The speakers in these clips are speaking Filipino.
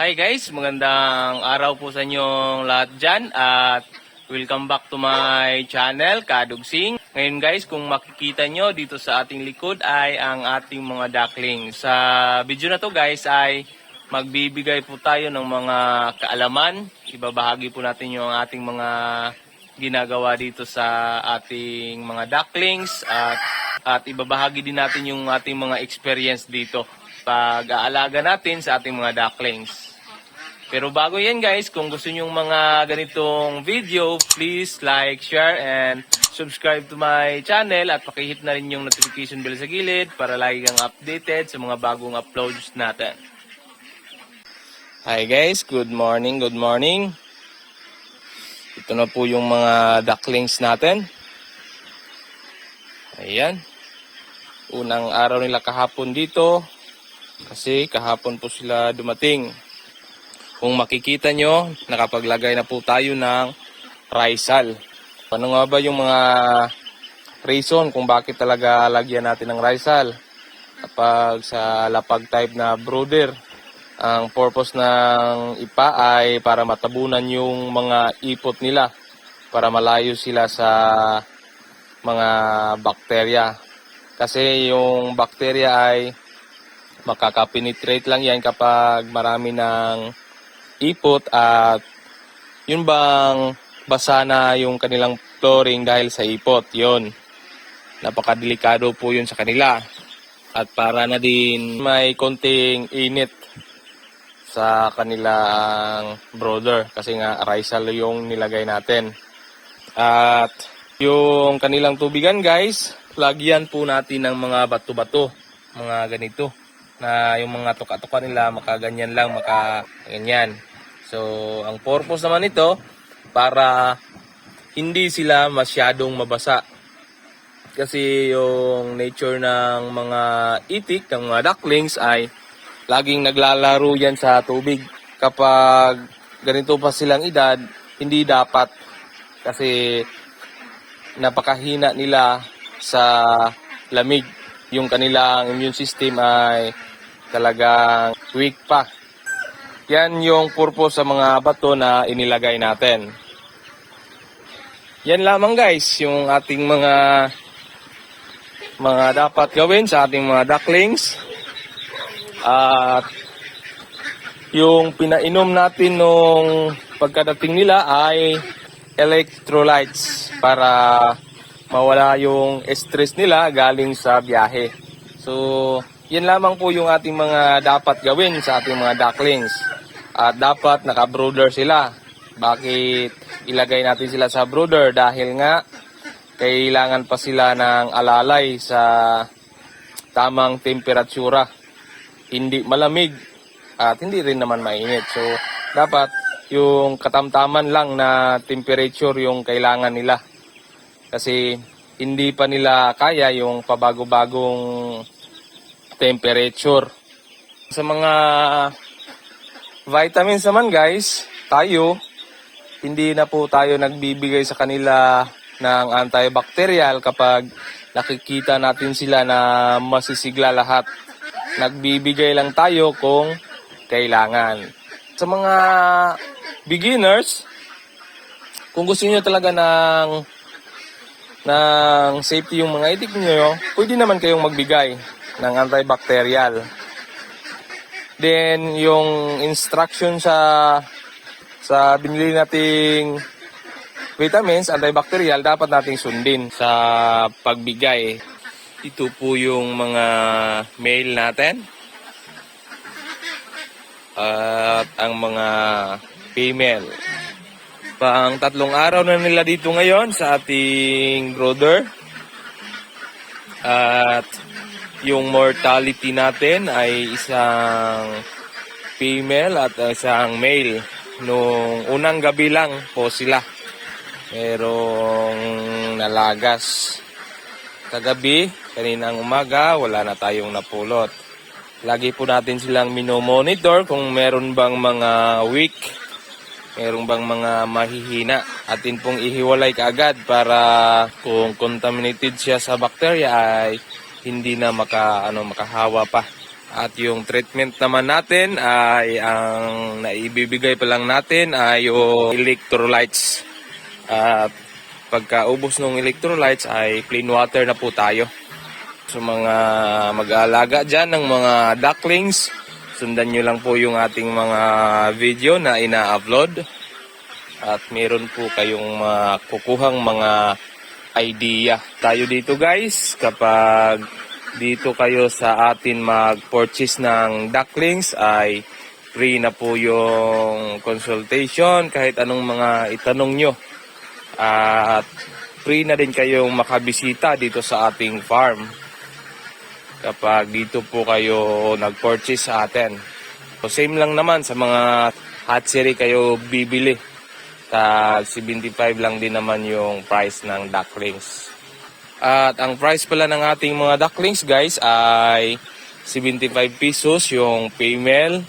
Hi guys, magandang araw po sa inyong lahat dyan at welcome back to my channel, Kadugsing. Ngayon guys, kung makikita nyo dito sa ating likod ay ang ating mga ducklings. Sa video na to guys ay magbibigay po tayo ng mga kaalaman. Ibabahagi po natin yung ating mga ginagawa dito sa ating mga ducklings at at ibabahagi din natin yung ating mga experience dito pag-aalaga natin sa ating mga ducklings. Pero bago yan guys, kung gusto nyo mga ganitong video, please like, share, and subscribe to my channel at pakihit na rin yung notification bell sa gilid para lagi kang updated sa mga bagong uploads natin. Hi guys, good morning, good morning. Ito na po yung mga ducklings natin. Ayan. Unang araw nila kahapon dito kasi kahapon po sila dumating. Kung makikita nyo, nakapaglagay na po tayo ng Rizal. Ano nga ba yung mga reason kung bakit talaga lagyan natin ng Rizal? Kapag sa lapag type na brooder, ang purpose ng ipa ay para matabunan yung mga ipot nila para malayo sila sa mga bakterya. Kasi yung bakterya ay makakapenetrate lang yan kapag marami ng ipot at yun bang basa na yung kanilang flooring dahil sa ipot. Yun. Napakadelikado po yun sa kanila. At para na din may konting init sa kanilang brother kasi nga Rizal yung nilagay natin. At yung kanilang tubigan guys, lagyan po natin ng mga bato-bato, mga ganito na yung mga tuka-tuka nila makaganyan lang, makaganyan. So, ang purpose naman nito para hindi sila masyadong mabasa. Kasi yung nature ng mga itik, ng mga ducklings ay laging naglalaro yan sa tubig. Kapag ganito pa silang edad, hindi dapat kasi napakahina nila sa lamig. Yung kanilang immune system ay talagang weak pa. Yan yung purpose sa mga bato na inilagay natin. Yan lamang guys, yung ating mga mga dapat gawin sa ating mga ducklings. At yung pinainom natin nung pagkadating nila ay electrolytes para mawala yung stress nila galing sa biyahe. So, yan lamang po yung ating mga dapat gawin sa ating mga ducklings. At dapat naka-brooder sila. Bakit ilagay natin sila sa brooder? Dahil nga, kailangan pa sila ng alalay sa tamang temperatura. Hindi malamig at hindi rin naman mainit. So, dapat yung katamtaman lang na temperature yung kailangan nila. Kasi hindi pa nila kaya yung pabago-bagong temperature. Sa mga vitamins naman guys, tayo, hindi na po tayo nagbibigay sa kanila ng antibacterial kapag nakikita natin sila na masisigla lahat. Nagbibigay lang tayo kung kailangan. Sa mga beginners, kung gusto niyo talaga ng ng safety yung mga itik niyo, pwede naman kayong magbigay ng antibacterial. Then yung instruction sa sa binili nating vitamins, antibacterial, dapat nating sundin sa pagbigay. Ito po yung mga mail natin. At ang mga female. Pang tatlong araw na nila dito ngayon sa ating brother. At yung mortality natin ay isang female at isang male. Nung unang gabi lang po sila. Merong nalagas. Kagabi, kaninang umaga, wala na tayong napulot. Lagi po natin silang minomonitor kung meron bang mga weak Merong bang mga mahihina? Atin pong ihiwalay kaagad para kung contaminated siya sa bacteria ay hindi na maka, ano, makahawa pa. At yung treatment naman natin ay ang naibibigay pa lang natin ay yung electrolytes. At pagkaubos ng electrolytes ay plain water na po tayo. So mga mag-aalaga dyan ng mga ducklings, sundan nyo lang po yung ating mga video na ina-upload. At meron po kayong makukuhang mga idea. Tayo dito guys, kapag dito kayo sa atin mag-purchase ng ducklings ay free na po yung consultation kahit anong mga itanong nyo. At free na din kayong makabisita dito sa ating farm kapag dito po kayo nag-purchase sa atin. So same lang naman sa mga hatchery kayo bibili. Tag 75 lang din naman yung price ng ducklings. At ang price pala ng ating mga ducklings guys ay 75 pesos yung female.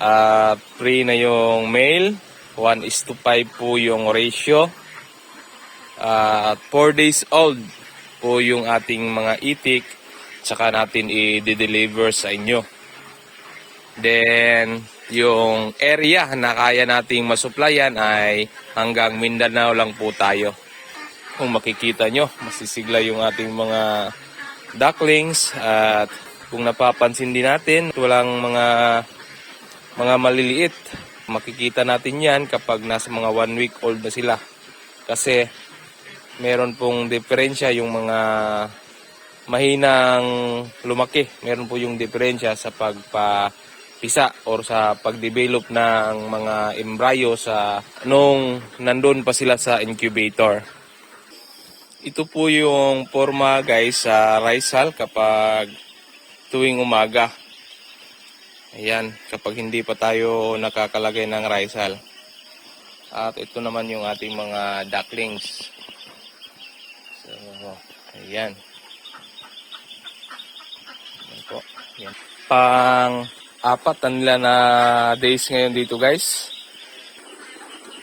At free na yung male. 1 is to 5 po yung ratio. At 4 days old po yung ating mga itik. Tsaka natin i-deliver sa inyo. Then, yung area na kaya nating masuplayan ay hanggang Mindanao lang po tayo. Kung makikita nyo, masisigla yung ating mga ducklings at kung napapansin din natin, walang mga mga maliliit. Makikita natin yan kapag nasa mga one week old na sila. Kasi meron pong diferensya yung mga mahinang lumaki. Meron po yung diferensya sa pagpapisa or sa pagdevelop ng mga embryo sa nung nandun pa sila sa incubator. Ito po yung forma guys sa risal kapag tuwing umaga. Ayan, kapag hindi pa tayo nakakalagay ng risal. At ito naman yung ating mga ducklings. So, ayan. Ayan po. Ayan. Pang apat na nila na days ngayon dito guys.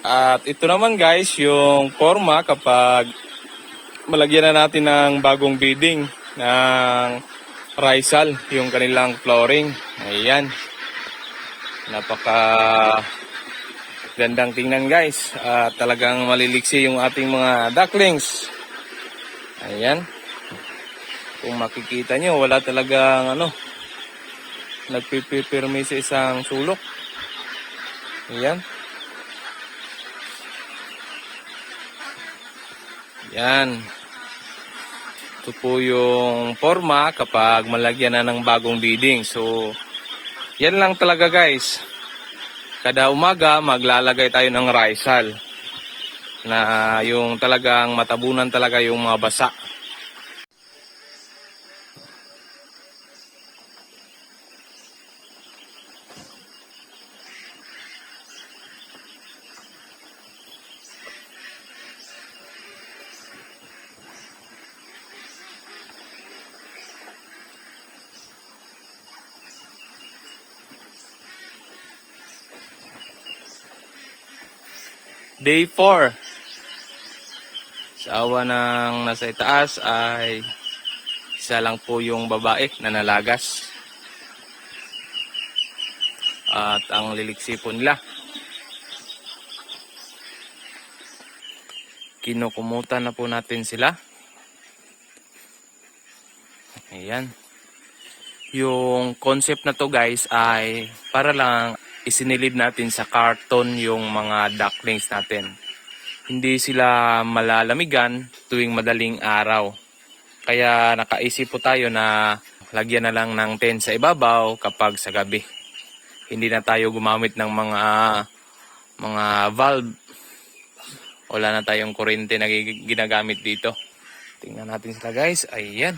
At ito naman guys, yung forma kapag malagyan na natin ng bagong bedding ng risal, yung kanilang flooring. Ayan. Napaka gandang tingnan guys. At talagang maliliksi yung ating mga ducklings. Ayan. Kung makikita nyo, wala talagang ano, nagpipipirmi sa isang sulok. Ayan. Yan. Ito po yung forma kapag malagyan na ng bagong beading. So, yan lang talaga guys. Kada umaga, maglalagay tayo ng risal. Na yung talagang matabunan talaga yung mga basa. Day 4. Sa awa ng nasa itaas ay isa lang po yung babae na nalagas. At ang liliksi po nila. Kinukumutan na po natin sila. Ayan. Yung concept na to guys ay para lang isinilid natin sa carton yung mga ducklings natin. Hindi sila malalamigan tuwing madaling araw. Kaya nakaisip po tayo na lagyan na lang ng tent sa ibabaw kapag sa gabi. Hindi na tayo gumamit ng mga mga valve. Wala na tayong kuryente na ginagamit dito. Tingnan natin sila guys. Ayan.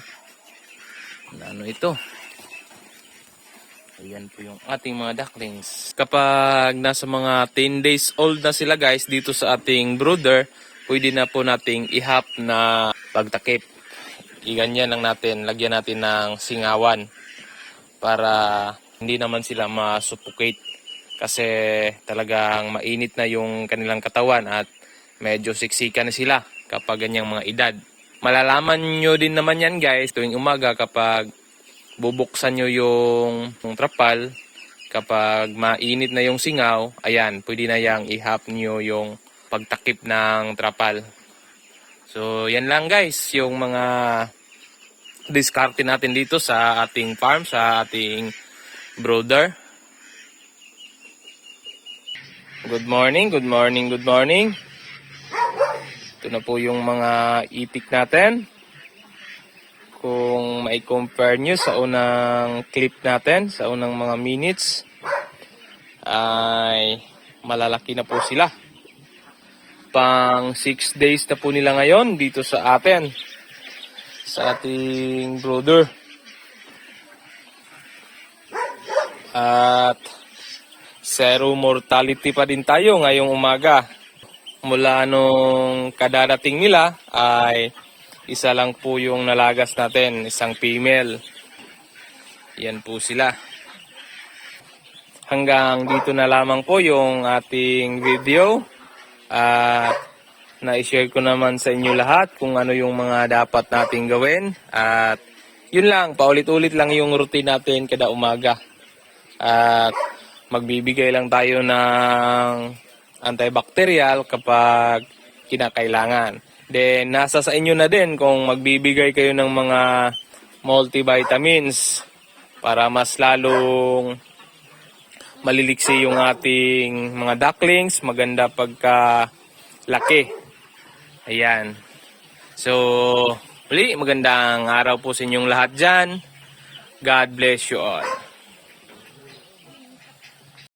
Ano ito? Ayan po yung ating mga ducklings. Kapag nasa mga 10 days old na sila guys dito sa ating brooder, pwede na po nating ihap na pagtakip. Iganyan lang natin, lagyan natin ng singawan para hindi naman sila masuffocate kasi talagang mainit na yung kanilang katawan at medyo siksika na sila kapag ganyang mga edad. Malalaman nyo din naman yan guys tuwing umaga kapag bubuksan nyo yung, yung trapal, kapag mainit na yung singaw, ayan, pwede na yang ihap nyo yung pagtakip ng trapal. So, yan lang guys, yung mga diskarte natin dito sa ating farm, sa ating brooder. Good morning, good morning, good morning. Ito na po yung mga itik natin. Kung may compare nyo sa unang clip natin, sa unang mga minutes, ay malalaki na po sila. Pang 6 days na po nila ngayon dito sa atin, sa ating brother. At zero mortality pa din tayo ngayong umaga. Mula nung kadarating nila ay isa lang po yung nalagas natin, isang female. Yan po sila. Hanggang dito na lamang po yung ating video. At na-share ko naman sa inyo lahat kung ano yung mga dapat nating gawin. At yun lang, paulit-ulit lang yung routine natin kada umaga. At magbibigay lang tayo ng antibacterial kapag kinakailangan. Then, nasa sa inyo na din kung magbibigay kayo ng mga multivitamins para mas lalong maliliksi yung ating mga ducklings, maganda pagka laki. Ayan. So, muli, magandang araw po sa inyong lahat dyan. God bless you all.